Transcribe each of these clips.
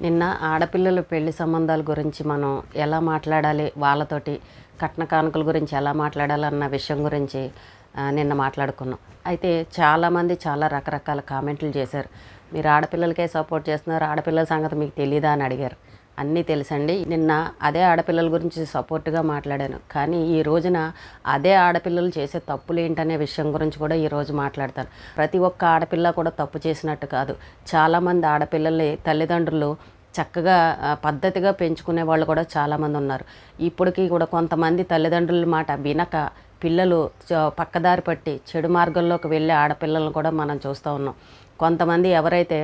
నిన్న ఆడపిల్లల పెళ్ళి సంబంధాల గురించి మనం ఎలా మాట్లాడాలి వాళ్ళతోటి కట్న కానుకల గురించి ఎలా మాట్లాడాలన్న విషయం గురించి నిన్న మాట్లాడుకున్నాం. అయితే చాలామంది చాలా రకరకాల కామెంట్లు చేశారు. మీరు ఆడపిల్లలకే సపోర్ట్ చేస్తున్నారు ఆడపిల్లల సంగతి మీకు తెలీదా అని అడిగారు. అన్నీ తెలుసండి. నిన్న అదే ఆడపిల్లల గురించి సపోర్ట్గా మాట్లాడాను. కానీ ఈ రోజున అదే ఆడపిల్లలు చేసే తప్పులు ఏంటనే విషయం గురించి కూడా ఈ రోజు మాట్లాడతాను. ప్రతి ఒక్క ఆడపిల్ల కూడా తప్పు చేసినట్టు కాదు. చాలామంది ఆడపిల్లల్ని తల్లిదండ్రులు చక్కగా పద్ధతిగా పెంచుకునే వాళ్ళు కూడా చాలామంది ఉన్నారు. ఇప్పటికీ కూడా కొంతమంది తల్లిదండ్రుల మాట వినక పిల్లలు పక్కదారి పట్టి చెడు మార్గంలోకి వెళ్ళే ఆడపిల్లలను కూడా మనం చూస్తూ ఉన్నాం. కొంతమంది ఎవరైతే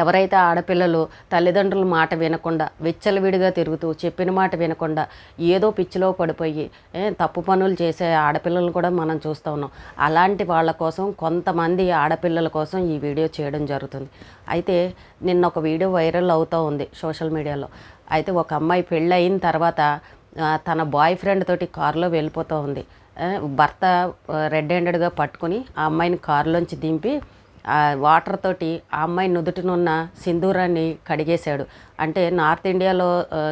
ఎవరైతే ఆడపిల్లలు తల్లిదండ్రుల మాట వినకుండా విచ్చలవిడిగా తిరుగుతూ చెప్పిన మాట వినకుండా ఏదో పిచ్చిలో పడిపోయి తప్పు పనులు చేసే ఆడపిల్లలను కూడా మనం చూస్తూ ఉన్నాం. అలాంటి వాళ్ళ కోసం కొంతమంది ఆడపిల్లల కోసం ఈ వీడియో చేయడం జరుగుతుంది. అయితే నిన్న ఒక వీడియో వైరల్ అవుతూ ఉంది సోషల్ మీడియాలో. అయితే ఒక అమ్మాయి పెళ్ళి అయిన తర్వాత తన బాయ్ ఫ్రెండ్ తోటి కారులో వెళ్ళిపోతూ ఉంది. భర్త రెడ్ హ్యాండెడ్గా పట్టుకుని ఆ అమ్మాయిని కారులోంచి దింపి ఆ వాటర్ తోటి ఆ అమ్మాయి నుదుటినున్న సింధూరాన్ని కడిగేశాడు. అంటే నార్త్ ఇండియాలో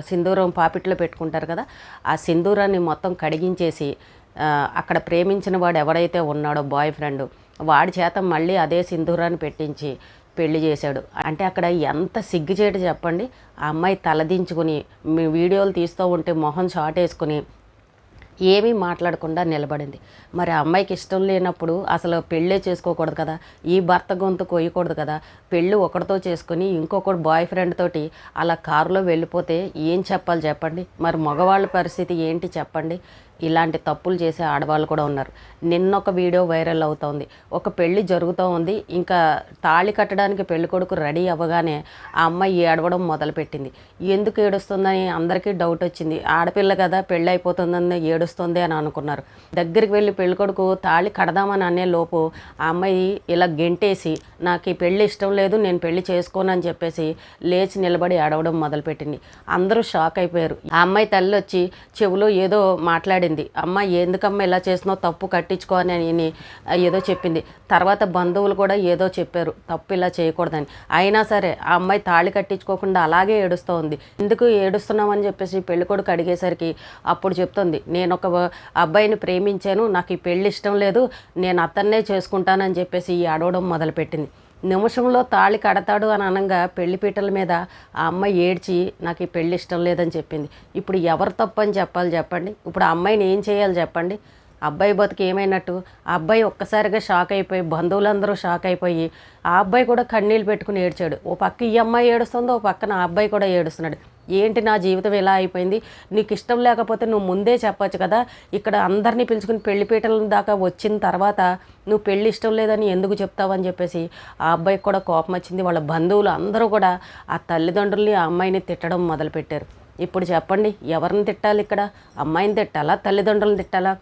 సింధూరం పాపిట్లో పెట్టుకుంటారు కదా ఆ సింధూరాన్ని మొత్తం కడిగించేసి అక్కడ ప్రేమించిన వాడు ఎవడైతే ఉన్నాడో బాయ్ ఫ్రెండ్ వాడి చేత మళ్ళీ అదే సింధూరాన్ని పెట్టించి పెళ్ళి చేశాడు. అంటే అక్కడ ఎంత సిగ్గుచేటు చెప్పండి ఆ అమ్మాయి తలదించుకుని మీ వీడియోలు తీస్తూ ఉంటే మొహం షాట్ వేసుకుని ఏమీ మాట్లాడకుండా నిలబడింది. మరి అమ్మాయికి ఇష్టం లేనప్పుడు అసలు పెళ్ళే చేసుకోకూడదు కదా? ఈ భర్త గొంతు కొయ్యకూడదు కదా? పెళ్ళి ఒకటితో చేసుకుని ఇంకొకటి బాయ్ ఫ్రెండ్ తోటి అలా కారులో వెళ్ళిపోతే ఏం చెప్పాలి చెప్పండి? మరి మగవాళ్ళ పరిస్థితి ఏంటి చెప్పండి? ఇలాంటి తప్పులు చేసే ఆడవాళ్ళు కూడా ఉన్నారు. నిన్న ఒక వీడియో వైరల్ అవుతోంది. ఒక పెళ్ళి జరుగుతూ ఉంది. ఇంకా తాళి కట్టడానికి పెళ్ళి కొడుకు రెడీ అవ్వగానే ఆ అమ్మాయి ఏడవడం మొదలుపెట్టింది. ఎందుకు ఏడుస్తుందని అందరికీ డౌట్ వచ్చింది. ఆడపిల్ల కదా పెళ్ళి అయిపోతుందని ఏడుస్తుంది అని అనుకున్నారు. దగ్గరికి వెళ్ళి పెళ్ళి కొడుకు తాళి కడదామని అనే లోపు ఆ అమ్మాయి ఇలా గెంటేసి నాకు ఈ పెళ్ళి ఇష్టం లేదు నేను పెళ్ళి చేసుకోనని చెప్పేసి లేచి నిలబడి ఏడవడం మొదలుపెట్టింది. అందరూ షాక్ అయిపోయారు. ఆ అమ్మాయి తల్లి వచ్చి చెవిలో ఏదో మాట్లాడింది. అమ్మ ఎందుకమ్మా ఇలా చేసినావు తప్పు కట్టించుకో అని అని ఏదో చెప్పింది. తర్వాత బంధువులు కూడా ఏదో చెప్పారు. తప్పు ఇలా చేయకూడదని. అయినా సరే ఆ అమ్మాయి తాళి కట్టించుకోకుండా అలాగే ఏడుస్తూ ఉంది ఎందుకు ఏడుస్తున్నామని చెప్పేసి పెళ్ళికొడుకు అడిగేసరికి అప్పుడు చెప్తుంది. నేను ఒక అబ్బాయిని ప్రేమించాను. నాకు ఈ పెళ్ళి ఇష్టం లేదు. నేను అతన్నే చేసుకుంటానని చెప్పేసి ఈ అడవడం మొదలుపెట్టింది. నిమిషంలో తాళి కడతాడు అని అనగా పెళ్ళిపీటల మీద ఆ అమ్మాయి ఏడ్చి నాకు ఈ పెళ్ళి ఇష్టం లేదని చెప్పింది. ఇప్పుడు ఎవరు తప్పని చెప్పాలి చెప్పండి. ఇప్పుడు ఆ అమ్మాయిని ఏం చేయాలి చెప్పండి. అబ్బాయి బతుకు ఏమైనట్టు? ఆ అబ్బాయి ఒక్కసారిగా షాక్ అయిపోయి బంధువులందరూ షాక్ అయిపోయి ఆ అబ్బాయి కూడా కన్నీళ్ళు పెట్టుకుని ఏడ్చాడు. ఓ పక్క ఈ అమ్మాయి ఏడుస్తుందో ఓ పక్కన ఆ అబ్బాయి కూడా ఏడుస్తున్నాడు. ఏంటి నా జీవితం ఇలా అయిపోయింది? నీకు ఇష్టం లేకపోతే నువ్వు ముందే చెప్పచ్చు కదా. ఇక్కడ అందరినీ పిలుచుకుని పెళ్ళి పీటల దాకా వచ్చిన తర్వాత నువ్వు పెళ్ళి ఇష్టం లేదని ఎందుకు చెప్తావని చెప్పేసి ఆ అబ్బాయికి కూడా కోపం వచ్చింది. వాళ్ళ బంధువులు అందరూ కూడా ఆ తల్లిదండ్రుల్ని ఆ అమ్మాయిని తిట్టడం మొదలుపెట్టారు. ఇప్పుడు చెప్పండి ఎవరిని తిట్టాలి ఇక్కడ? అమ్మాయిని తిట్టాలా? తల్లిదండ్రులను తిట్టాలా?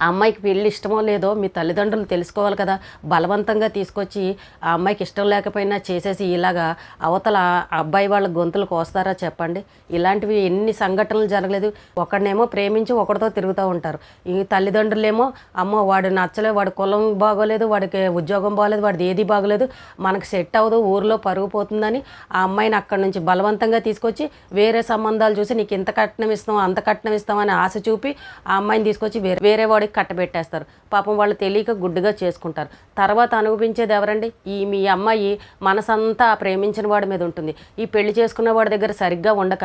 ఆ అమ్మాయికి పెళ్ళి ఇష్టమో లేదో మీ తల్లిదండ్రులు తెలుసుకోవాలి కదా. బలవంతంగా తీసుకొచ్చి ఆ అమ్మాయికి ఇష్టం లేకపోయినా చేసేసి ఇలాగా అవతల అబ్బాయి వాళ్ళ గొంతులు కోస్తారా చెప్పండి. ఇలాంటివి ఎన్ని సంఘటనలు జరగలేదు. ఒకడినేమో ప్రేమించి ఒకడితో తిరుగుతూ ఉంటారు. ఈ తల్లిదండ్రులేమో అమ్మో వాడు నచ్చలేదు వాడి కులం బాగోలేదు వాడికి ఉద్యోగం బాగోలేదు వాడిది ఏది బాగోలేదు మనకు సెట్ అవ్వదు ఊరిలో పరుగు పోతుందని ఆ అమ్మాయిని అక్కడి నుంచి బలవంతంగా తీసుకొచ్చి వేరే సంబంధాలు చూసి నీకు ఇంత కట్నం ఇస్తాం అంత కట్నం ఇస్తామని ఆశ చూపి ఆ అమ్మాయిని తీసుకొచ్చి వేరే వేరే వాడికి కట్టబెట్టేస్తారు. పాపం వాళ్ళు తెలియక గుడ్డుగా చేసుకుంటారు. తర్వాత అనుభవించేది ఎవరండి? ఈ మీ అమ్మాయి మనసంతా ప్రేమించిన వాడి మీద ఉంటుంది. ఈ పెళ్ళి చేసుకున్న వాడి దగ్గర సరిగ్గా ఉండక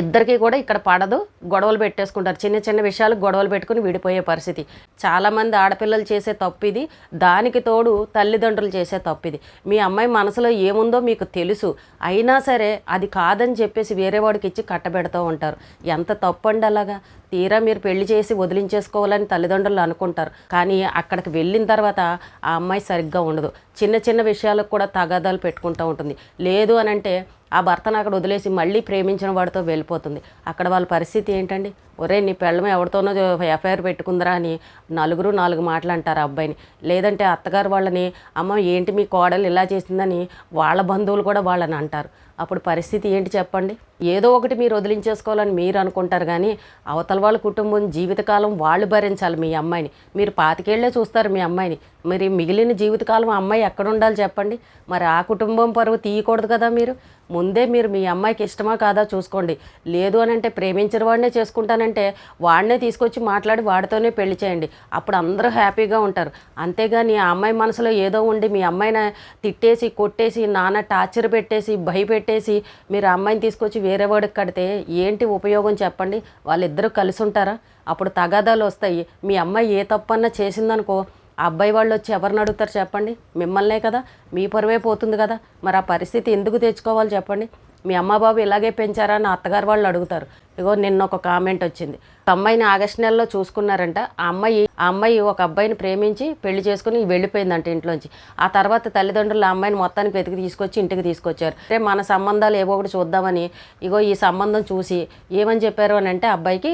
ఇద్దరికి కూడా ఇక్కడ పడదు. గొడవలు పెట్టేసుకుంటారు. చిన్న చిన్న విషయాలు గొడవలు పెట్టుకుని విడిపోయే పరిస్థితి. చాలామంది ఆడపిల్లలు చేసే తప్పు ఇది దానికి తోడు తల్లిదండ్రులు చేసే తప్పు ఇది మీ అమ్మాయి మనసులో ఏముందో మీకు తెలుసు. అయినా సరే అది కాదని చెప్పేసి వేరే వాడికి ఇచ్చి కట్టబెడుతూ ఉంటారు. ఎంత తప్పు అండి అలాగా? తీరా మీరు పెళ్ళి చేసి వదిలించేసుకోవాలని తల్లిదండ్రులు అనుకుంటారు. కానీ అక్కడికి వెళ్ళిన తర్వాత ఆ అమ్మాయి సరిగ్గా ఉండదు. చిన్న చిన్న విషయాలకు కూడా తగాదాలు పెట్టుకుంటూ ఉంటుంది. లేదు అని అంటే ఆ భర్తను అక్కడ వదిలేసి మళ్ళీ ప్రేమించిన వాడితో వెళ్ళిపోతుంది. అక్కడ వాళ్ళ పరిస్థితి ఏంటండి? ఒరే నీ పెళ్ళం ఎవరితోనో ఎఫ్ఐఆర్ పెట్టుకుందరా అని నలుగురు నాలుగు మాటలు అంటారు ఆ అబ్బాయిని. లేదంటే అత్తగారు వాళ్ళని అమ్మ ఏంటి మీ కోడలు ఇలా చేసిందని వాళ్ళ బంధువులు కూడా వాళ్ళని అంటారు. అప్పుడు పరిస్థితి ఏంటి చెప్పండి? ఏదో ఒకటి మీరు వదిలించేసుకోవాలని మీరు అనుకుంటారు కానీ అవతల వాళ్ళ కుటుంబం జీవితకాలం వాళ్ళు భరించాలి మీ అమ్మాయిని. మీరు పాతికేళ్ళే చూస్తారు మీ అమ్మాయిని. మరి మిగిలిన జీవితకాలం అమ్మాయి ఎక్కడ ఉండాలి చెప్పండి? మరి ఆ కుటుంబం పరువు తీయకూడదు కదా మీరు? ముందే మీరు మీ అమ్మాయికి ఇష్టమా కాదా చూసుకోండి. లేదు అని అంటే ప్రేమించిన వాడినే చేసుకుంటానంటే వాడినే తీసుకొచ్చి మాట్లాడి వాడితోనే పెళ్ళి చేయండి. అప్పుడు అందరూ హ్యాపీగా ఉంటారు. అంతేగాని ఆ అమ్మాయి మనసులో ఏదో ఉండి మీ అమ్మాయిని తిట్టేసి కొట్టేసి నాన్న టార్చర్ పెట్టేసి భయపెట్టేసి మీరు అమ్మాయిని తీసుకొచ్చి వేరే వాడికి కడితే ఏంటి ఉపయోగం చెప్పండి? వాళ్ళిద్దరూ కలిసి ఉంటారా? అప్పుడు తగాదాలు వస్తాయి. మీ అమ్మాయి ఏ తప్పన్నా చేసిందనుకో ఆ అబ్బాయి వాళ్ళు వచ్చి ఎవరిని అడుగుతారు చెప్పండి? మిమ్మల్నే కదా? మీ పరువే పోతుంది కదా? మరి ఆ పరిస్థితి ఎందుకు తెచ్చుకోవాలి చెప్పండి? మీ అమ్మ బాబు ఇలాగే పెంచారా అని అత్తగారు వాళ్ళు అడుగుతారు. ఇగో నిన్న ఒక కామెంట్ వచ్చింది. ఒక అమ్మాయిని ఆగస్ట్ నెలలో చూసుకున్నారంట. ఆ అమ్మాయి ఆ అమ్మాయి ఒక అబ్బాయిని ప్రేమించి పెళ్ళి చేసుకుని వెళ్ళిపోయిందంట ఇంట్లోంచి. ఆ తర్వాత తల్లిదండ్రులు ఆ అమ్మాయిని మొత్తానికి వెతికి తీసుకొచ్చి ఇంటికి తీసుకొచ్చారు. అంటే మన సంబంధాలు ఏవో ఒకటి చూద్దామని ఇగో ఈ సంబంధం చూసి ఏమని చెప్పారు అని అంటే అబ్బాయికి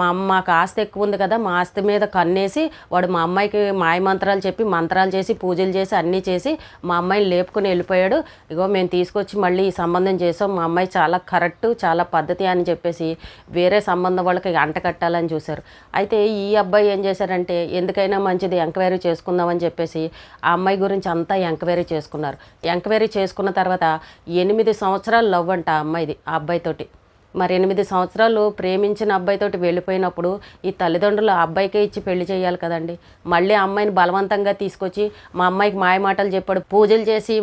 మా అమ్మ మాకు ఆస్తి ఎక్కువ ఉంది కదా మా ఆస్తి మీద కన్నేసి వాడు మా అమ్మాయికి మాయ మంత్రాలు చెప్పి మంత్రాలు చేసి పూజలు చేసి అన్నీ చేసి మా అమ్మాయిని లేపుకుని వెళ్ళిపోయాడు. ఇగో మేము తీసుకొచ్చి మళ్ళీ ఈ సంబంధం చేసాం. మా అమ్మాయి చాలా కరెక్ట్ చాలా పద్ధతి అని చెప్పేసి వేరే సంబంధం వాళ్ళకి అంట కట్టాలని చూశారు. అయితే ఈ అబ్బాయి ఏం చేశారంటే ఎందుకైనా మంచిది ఎంక్వైరీ చేసుకుందామని చెప్పేసి ఆ అమ్మాయి గురించి అంతా ఎంక్వైరీ చేసుకున్నారు. ఎంక్వైరీ చేసుకున్న తర్వాత ఎనిమిది సంవత్సరాలు లవ్ అంట ఆ అమ్మాయిది ఆ అబ్బాయితోటి. మరి ఎనిమిది సంవత్సరాలు ప్రేమించిన అబ్బాయితోటి వెళ్ళిపోయినప్పుడు ఈ తల్లిదండ్రులు ఆ అబ్బాయికే ఇచ్చి పెళ్ళి చేయాలి కదండి. మళ్ళీ అమ్మాయిని బలవంతంగా తీసుకొచ్చి మా అమ్మాయికి మాయమాటలు చెప్పాడు పూజలు చేసి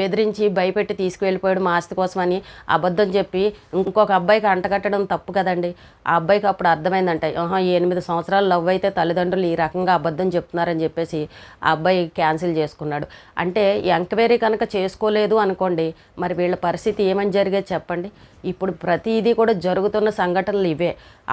బెదిరించి భయపెట్టి తీసుకువెళ్ళిపోయాడు మా ఆస్తి కోసమని అబద్ధం చెప్పి ఇంకొక అబ్బాయికి అంటగట్టడం తప్పు కదండి. ఆ అబ్బాయికి అప్పుడు అర్థమైందంట ఆహా ఈ ఎనిమిది సంవత్సరాలు లవ్ అయితే తల్లిదండ్రులు ఈ రకంగా అబద్ధం చెప్తున్నారని చెప్పేసి ఆ అబ్బాయి క్యాన్సిల్ చేసుకున్నాడు. అంటే ఎంక్వైరీ కనుక చేసుకోలేదు అనుకోండి మరి వీళ్ళ పరిస్థితి ఏమని జరిగేది చెప్పండి. ఇప్పుడు ప్రతి ప్రతిదీ కూడా జరుగుతున్న సంఘటనలు ఇవే.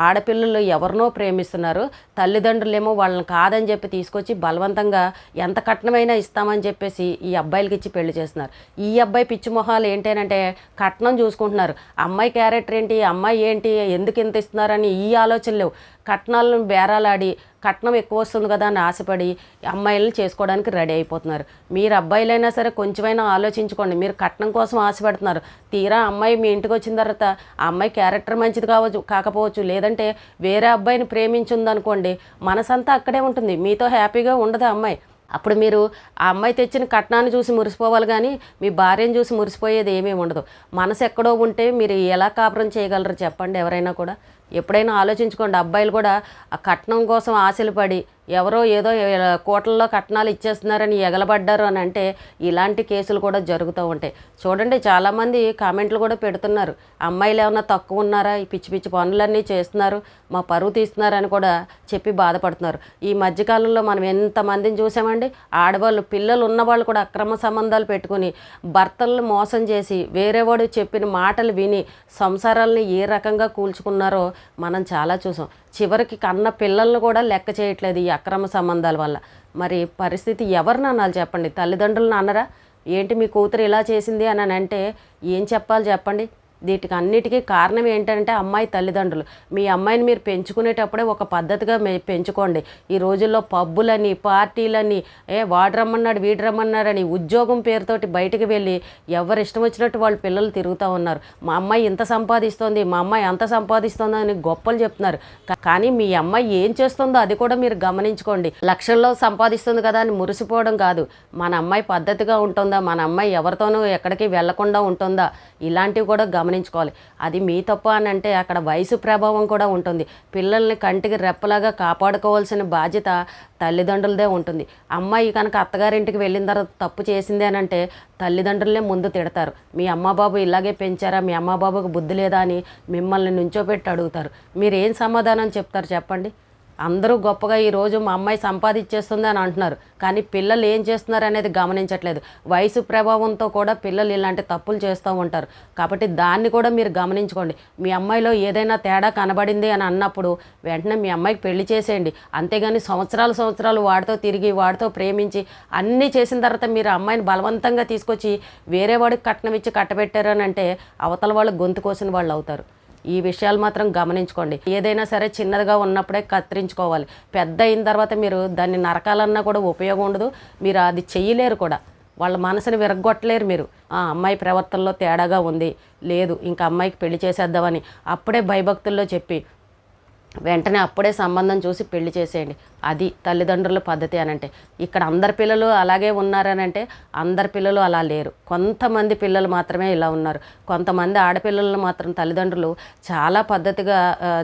ఆడపిల్లలు ఎవరినో ప్రేమిస్తున్నారు. తల్లిదండ్రులేమో వాళ్ళని కాదని చెప్పి తీసుకొచ్చి బలవంతంగా ఎంత కట్నమైనా ఇస్తామని చెప్పేసి ఈ అబ్బాయిలకి ఇచ్చి పెళ్ళి చేస్తున్నారు. ఈ అబ్బాయి పిచ్చి మొహాలు ఏంటంటే కట్నం చూసుకుంటున్నారు. అమ్మాయి క్యారెక్టర్ ఏంటి? అమ్మాయి ఏంటి? ఎందుకు ఇంత ఇస్తున్నారని ఈ ఆలోచన లేవు. కట్నాలను బేరాలాడి కట్నం ఎక్కువ వస్తుంది కదా అని ఆశపడి అమ్మాయిలను చేసుకోవడానికి రెడీ అయిపోతున్నారు. మీరు అబ్బాయిలైనా సరే కొంచెమైనా ఆలోచించుకోండి. మీరు కట్నం కోసం ఆశపడుతున్నారు. తీరా అమ్మాయి మీ ఇంటికి వచ్చిన తర్వాత ఆ అమ్మాయి క్యారెక్టర్ మంచిది కావచ్చు కాకపోవచ్చు లేదంటే వేరే అబ్బాయిని ప్రేమించుందనుకోండి మనసంతా అక్కడే ఉంటుంది. మీతో హ్యాపీగా ఉండదు ఆ అమ్మాయి. అప్పుడు మీరు ఆ అమ్మాయి తెచ్చిన కట్నాన్ని చూసి మురిసిపోవాలి కానీ మీ భార్యను చూసి మురిసిపోయేది ఏమీ ఉండదు. మనసు ఎక్కడో ఉంటే మీరు ఎలా కాపురం చేయగలరు చెప్పండి ఎవరైనా కూడా. ఎప్పుడైనా ఆలోచించుకోండి అబ్బాయిలు కూడా ఆ కట్నం కోసం ఆశలు పడి ఎవరో ఏదో ఏ- కోట్లలో కట్నాలు ఇచ్చేస్తున్నారని ఎగలబడ్డారు అని అంటే ఇలాంటి కేసులు కూడా జరుగుతూ ఉంటాయి. చూడండి చాలామంది కామెంట్లు కూడా పెడుతున్నారు. అమ్మాయిలు ఏమైనా తక్కువ ఉన్నారా? ఈ పిచ్చి పిచ్చి పనులన్నీ చేస్తున్నారు మా పరువు తీస్తున్నారని కూడా చెప్పి బాధపడుతున్నారు. ఈ మధ్యకాలంలో మనం ఎంతమందిని చూసామండి? ఆడవాళ్ళు పిల్లలు ఉన్నవాళ్ళు కూడా అక్రమ సంబంధాలు పెట్టుకుని భర్తలను మోసం చేసి వేరేవాడు చెప్పిన మాటలు విని సంసారాలని ఏ రకంగా కూల్చుకున్నారో మనం చాలా చూసాం. చివరికి కన్న పిల్లలను కూడా లెక్క చేయట్లేదు ఈ అక్రమ సంబంధాల వల్ల. మరి పరిస్థితి ఎవరిని అనాలి చెప్పండి? తల్లిదండ్రులను అన్నరా? ఏంటి మీ కూతురు ఇలా చేసింది అని అంటే ఏం చెప్పాలి చెప్పండి? వీటికి అన్నిటికీ కారణం ఏంటంటే అమ్మాయి తల్లిదండ్రులు. మీ అమ్మాయిని మీరు పెంచుకునేటప్పుడే ఒక పద్ధతిగా మే పెంచుకోండి. ఈ రోజుల్లో పబ్బులని పార్టీలని ఏ వాడు రమ్మన్నాడు వీడు రమ్మన్నాడని ఉద్యోగం పేరుతోటి బయటికి వెళ్ళి ఎవరు ఇష్టం వచ్చినట్టు వాళ్ళు పిల్లలు తిరుగుతూ ఉన్నారు. మా అమ్మాయి ఇంత సంపాదిస్తోంది మా అమ్మాయి అంత సంపాదిస్తోంది అని గొప్పలు చెప్తున్నారు. కానీ మీ అమ్మాయి ఏం చేస్తుందో అది కూడా మీరు గమనించుకోండి. లక్షల్లో సంపాదిస్తుంది కదా అని మురిసిపోవడం కాదు. మన అమ్మాయి పద్ధతిగా ఉంటుందా? మన అమ్మాయి ఎవరితోనూ ఎక్కడికి వెళ్ళకుండా ఉంటుందా? ఇలాంటివి కూడా గమనించుకోవాలి. అది మీ తప్పు అని అంటే అక్కడ వయసు ప్రభావం కూడా ఉంటుంది. పిల్లల్ని కంటికి రెప్పలాగా కాపాడుకోవాల్సిన బాధ్యత తల్లిదండ్రులదే ఉంటుంది. అమ్మాయి కనుక అత్తగారింటికి వెళ్ళిన తర్వాత తప్పు చేసింది అని అంటే తల్లిదండ్రులనే ముందు తిడతారు. మీ అమ్మ బాబు ఇలాగే పెంచారా? మీ అమ్మ బాబుకు బుద్ధి లేదా అని మిమ్మల్ని నుంచోపెట్టి అడుగుతారు. మీరు ఏం సమాధానం చెప్తారు చెప్పండి? అందరూ గొప్పగా ఈరోజు మా అమ్మాయి సంపాదించేస్తుంది అని అంటున్నారు. కానీ పిల్లలు ఏం చేస్తున్నారు అనేది గమనించట్లేదు. వయసు ప్రభావంతో కూడా పిల్లలు ఇలాంటి తప్పులు చేస్తూ ఉంటారు. కాబట్టి దాన్ని కూడా మీరు గమనించుకోండి. మీ అమ్మాయిలో ఏదైనా తేడా కనబడింది అని అన్నప్పుడు వెంటనే మీ అమ్మాయికి పెళ్ళి చేసేయండి. అంతేగాని సంవత్సరాలు సంవత్సరాలు వాడితో తిరిగి వాడితో ప్రేమించి అన్నీ చేసిన తర్వాత మీరు అమ్మాయిని బలవంతంగా తీసుకొచ్చి వేరే వాడికి కట్నం ఇచ్చి కట్టబెట్టారు అని అంటే అవతల వాళ్ళు గొంతు కోసిన వాళ్ళు అవుతారు. ఈ విషయాలు మాత్రం గమనించుకోండి. ఏదైనా సరే చిన్నదిగా ఉన్నప్పుడే కత్తిరించుకోవాలి. పెద్ద అయిన తర్వాత మీరు దాన్ని నరకాలన్నా కూడా ఉపయోగం ఉండదు. మీరు అది చెయ్యలేరు కూడా. వాళ్ళ మనసుని విరగొట్టలేరు మీరు. ఆ అమ్మాయి ప్రవర్తనలో తేడాగా ఉంది. లేదు ఇంకా అమ్మాయికి పెళ్ళి చేసేద్దామని అప్పుడే భయభక్తుల్లో చెప్పి వెంటనే అప్పుడే సంబంధం చూసి పెళ్ళి చేసేయండి. అది తల్లిదండ్రుల పద్ధతి అని అంటే ఇక్కడ అందరి పిల్లలు అలాగే ఉన్నారని అంటే అందరి పిల్లలు అలా లేరు. కొంతమంది పిల్లలు మాత్రమే ఇలా ఉన్నారు. కొంతమంది ఆడపిల్లలను మాత్రం తల్లిదండ్రులు చాలా పద్ధతిగా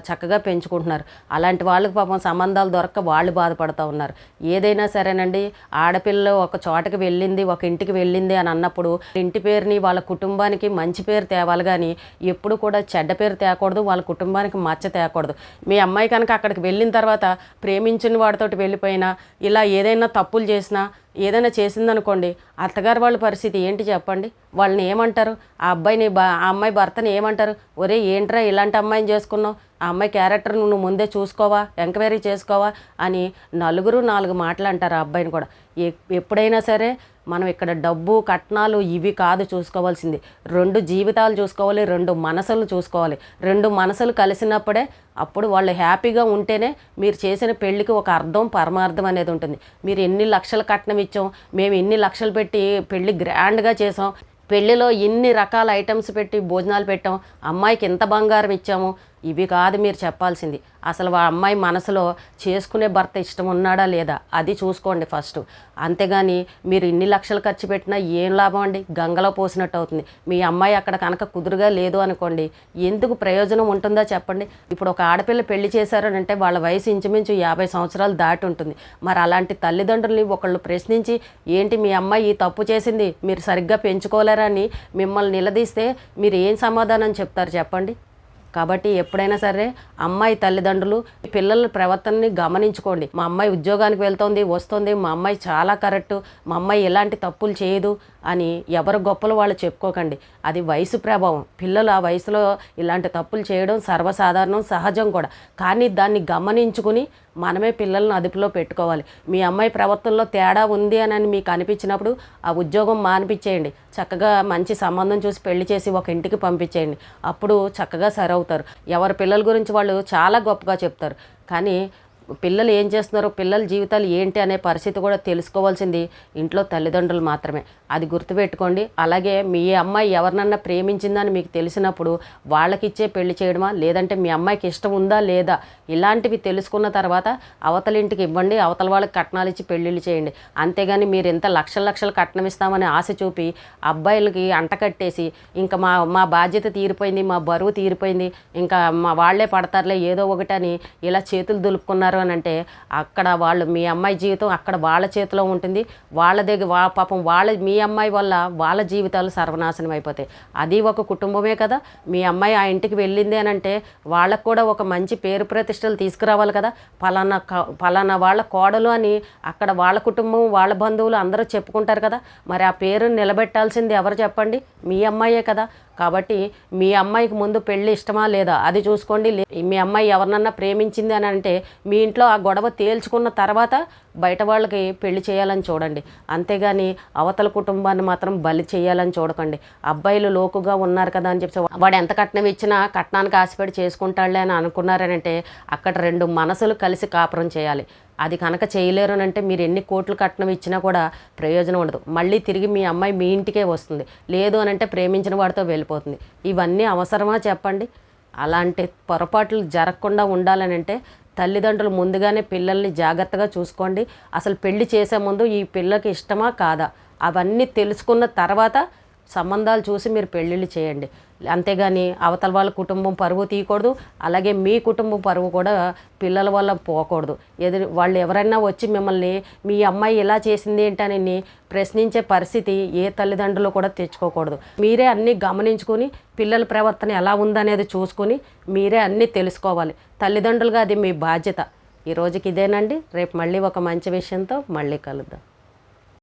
చక్కగా పెంచుకుంటున్నారు. అలాంటి వాళ్ళకి పాపం సంబంధాలు దొరక్క వాళ్ళు బాధపడుతూ ఉన్నారు. ఏదైనా సరేనండి ఆడపిల్ల ఒక చోటకి వెళ్ళింది ఒక ఇంటికి వెళ్ళింది అని అన్నప్పుడు ఇంటి పేరుని వాళ్ళ కుటుంబానికి మంచి పేరు తేవాలి కానీ ఎప్పుడు కూడా చెడ్డ పేరు తేకూడదు వాళ్ళ కుటుంబానికి మచ్చ తేకూడదు. మీ అమ్మాయి కనుక అక్కడికి వెళ్ళిన తర్వాత ప్రేమించిన వాడితోటి వెళ్ళిపోయినా ఇలా ఏదైనా తప్పులు చేసినా ఏదైనా చేసిందనుకోండి అత్తగారు వాళ్ళ పరిస్థితి ఏంటి చెప్పండి. వాళ్ళని ఏమంటారు? ఆ అబ్బాయిని బా ఆ అమ్మాయి భర్తని ఏమంటారు? ఒరే ఏంట్రా ఇలాంటి అమ్మాయిని చేసుకున్నావు? ఆ అమ్మాయి క్యారెక్టర్ నువ్వు ముందే చూసుకోవా? ఎంక్వైరీ చేసుకోవా? అని నలుగురు నాలుగు మాటలు అంటారు ఆ అబ్బాయిని కూడా. ఎ- ఎప్పుడైనా సరే మనం ఇక్కడ డబ్బు కట్నాలు ఇవి కాదు చూసుకోవాల్సింది. రెండు జీవితాలు చూసుకోవాలి రెండు మనసులు చూసుకోవాలి. రెండు మనసులు కలిసినప్పుడే అప్పుడు వాళ్ళు హ్యాపీగా ఉంటేనే మీరు చేసిన పెళ్ళికి ఒక అర్థం పరమార్థం అనేది ఉంటుంది. మీరు ఎన్ని లక్షల కట్నం ఇచ్చాం. మేము ఎన్ని లక్షలు పెట్టి పెళ్ళి గ్రాండ్గా చేసాం. పెళ్ళిలో ఇన్ని రకాల ఐటమ్స్ పెట్టి భోజనాలు పెట్టాం. అమ్మాయికి ఎంత బంగారం ఇచ్చాము. ఇవి కాదు మీరు చెప్పాల్సింది. అసలు ఆ అమ్మాయి మనసులో చేసుకునే భర్త ఇష్టం ఉన్నాడా లేదా? అది చూసుకోండి ఫస్ట్. అంతేగాని మీరు ఇన్ని లక్షలు ఖర్చు పెట్టినా ఏం లాభం అండి? గంగలో పోసినట్టు అవుతుంది. మీ అమ్మాయి అక్కడ కనుక కుదురుగా లేదు అనుకోండి ఎందుకు ప్రయోజనం ఉంటుందో చెప్పండి. ఇప్పుడు ఒక ఆడపిల్ల పెళ్ళి చేశారని అంటే వాళ్ళ వయసు ఇంచుమించు యాభై సంవత్సరాలు దాటి ఉంటుంది. మరి అలాంటి తల్లిదండ్రుల్ని ఒకళ్ళు ప్రశ్నించి ఏంటి మీ అమ్మాయి ఈ తప్పు చేసింది? మీరు సరిగ్గా పెంచుకోలేరా? అని మిమ్మల్ని నిలదీస్తే మీరు ఏం సమాధానం చెప్తారు చెప్పండి. కాబట్టి ఎప్పుడైనా సరే అమ్మాయి తల్లిదండ్రులు పిల్లల ప్రవర్తనని గమనించుకోండి. మా అమ్మాయి ఉద్యోగానికి వెళ్తోంది వస్తుంది మా అమ్మాయి చాలా కరెక్ట్ మా అమ్మాయి ఎలాంటి తప్పులు చేయదు అని ఎవరు గొప్పలు వాళ్ళు చెప్పుకోకండి. అది వయసు ప్రభావం. పిల్లలు ఆ వయసులో ఇలాంటి తప్పులు చేయడం సర్వసాధారణం సహజం కూడా. కానీ దాన్ని గమనించుకుని మనమే పిల్లల్ని అదుపులో పెట్టుకోవాలి. మీ అమ్మాయి ప్రవర్తనలో తేడా ఉంది అని అని మీకు అనిపించినప్పుడు ఆ ఉద్యోగం మానిపించేయండి. చక్కగా మంచి సంబంధం చూసి పెళ్ళి చేసి ఒక ఇంటికి పంపించేయండి. అప్పుడు చక్కగా సరవుతారు. ఎవరి పిల్లల గురించి వాళ్ళు చాలా గొప్పగా చెప్తారు. కానీ పిల్లలు ఏం చేస్తున్నారో? పిల్లల జీవితాలు ఏంటి అనే పరిస్థితి కూడా తెలుసుకోవాల్సింది ఇంట్లో తల్లిదండ్రులు మాత్రమే. అది గుర్తుపెట్టుకోండి. అలాగే మీ అమ్మాయి ఎవరినన్నా ప్రేమించిందని మీకు తెలిసినప్పుడు వాళ్ళకిచ్చే పెళ్ళి చేయడమా? లేదంటే మీ అమ్మాయికి ఇష్టం ఉందా లేదా? ఇలాంటివి తెలుసుకున్న తర్వాత అవతల ఇంటికి ఇవ్వండి. అవతల వాళ్ళకి కట్నాలు ఇచ్చి పెళ్ళిళ్ళు చేయండి. అంతేగాని మీరు ఎంత లక్షల లక్షలు కట్నం ఇస్తామని ఆశ చూపి అబ్బాయిలకి అంటకట్టేసి ఇంకా మా మా బాధ్యత తీరిపోయింది మా బరువు తీరిపోయింది ఇంకా మా వాళ్ళే పడతారులే ఏదో ఒకటి అని ఇలా చేతులు దులుపుకున్నారు. అని అంటే అక్కడ వాళ్ళు మీ అమ్మాయి జీవితం అక్కడ వాళ్ళ చేతిలో ఉంటుంది. వాళ్ళ దగ్గర వా పాపం వాళ్ళ మీ అమ్మాయి వల్ల వాళ్ళ జీవితాలు సర్వనాశనం అయిపోతాయి. అది ఒక కుటుంబమే కదా. మీ అమ్మాయి ఆ ఇంటికి వెళ్ళింది అని అంటే వాళ్ళకు కూడా ఒక మంచి పేరు ప్రతిష్టలు తీసుకురావాలి కదా. పలానా ఫలానా పలానా వాళ్ళ కోడలు అని అక్కడ వాళ్ళ కుటుంబం వాళ్ళ బంధువులు అందరూ చెప్పుకుంటారు కదా. మరి ఆ పేరు నిలబెట్టాల్సింది ఎవరు చెప్పండి? మీ అమ్మాయే కదా. కాబట్టి మీ అమ్మాయికి ముందు పెళ్ళి ఇష్టమా లేదా? అది చూసుకోండి. మీ అమ్మాయి ఎవరినన్నా ప్రేమించింది అని అంటే మీ ఇంట్లో ఆ గొడవ తేల్చుకున్న తర్వాత బయట వాళ్ళకి పెళ్ళి చేయాలని చూడండి. అంతేగాని అవతల కుటుంబాన్ని మాత్రం బలి చేయాలని చూడకండి. అబ్బాయిలు లోకుగా ఉన్నారు కదా అని చెప్పి వాడు ఎంత కట్నం ఇచ్చినా కట్నానికి ఆశపడి చేసుకుంటాడులే అని అనుకున్నారనంటే అక్కడ రెండు మనసులు కలిసి కాపురం చేయాలి. అది కనుక చేయలేరు అని అంటే మీరు ఎన్ని కోట్లు కట్నం ఇచ్చినా కూడా ప్రయోజనం ఉండదు. మళ్ళీ తిరిగి మీ అమ్మాయి మీ ఇంటికే వస్తుంది. లేదు అని అంటే ప్రేమించిన వాడితో వెళ్ళిపోతుంది. ఇవన్నీ అవసరమా చెప్పండి? అలాంటి పొరపాట్లు జరగకుండా ఉండాలని అంటే తల్లిదండ్రులు ముందుగానే పిల్లల్ని జాగ్రత్తగా చూసుకోండి. అసలు పెళ్ళి చేసే ముందు ఈ పిల్లకి ఇష్టమా కాదా? అవన్నీ తెలుసుకున్న తర్వాత సంబంధాలు చూసి మీరు పెళ్ళిళ్ళు చేయండి. అంతేగాని అవతల వాళ్ళ కుటుంబం పరువు తీయకూడదు అలాగే మీ కుటుంబం పరువు కూడా పిల్లల వల్ల పోకూడదు. ఎదురు వాళ్ళు ఎవరైనా వచ్చి మిమ్మల్ని మీ అమ్మాయి ఇలా చేసింది ఏంటని ప్రశ్నించే పరిస్థితి ఏ తల్లిదండ్రులు కూడా తెచ్చుకోకూడదు. మీరే అన్నీ గమనించుకొని పిల్లల ప్రవర్తన ఎలా ఉందనేది చూసుకొని మీరే అన్నీ తెలుసుకోవాలి. తల్లిదండ్రులుగా అది మీ బాధ్యత. ఈ రోజుకి ఇదేనండి. రేపు మళ్ళీ ఒక మంచి విషయంతో మళ్ళీ కలుద్దాం.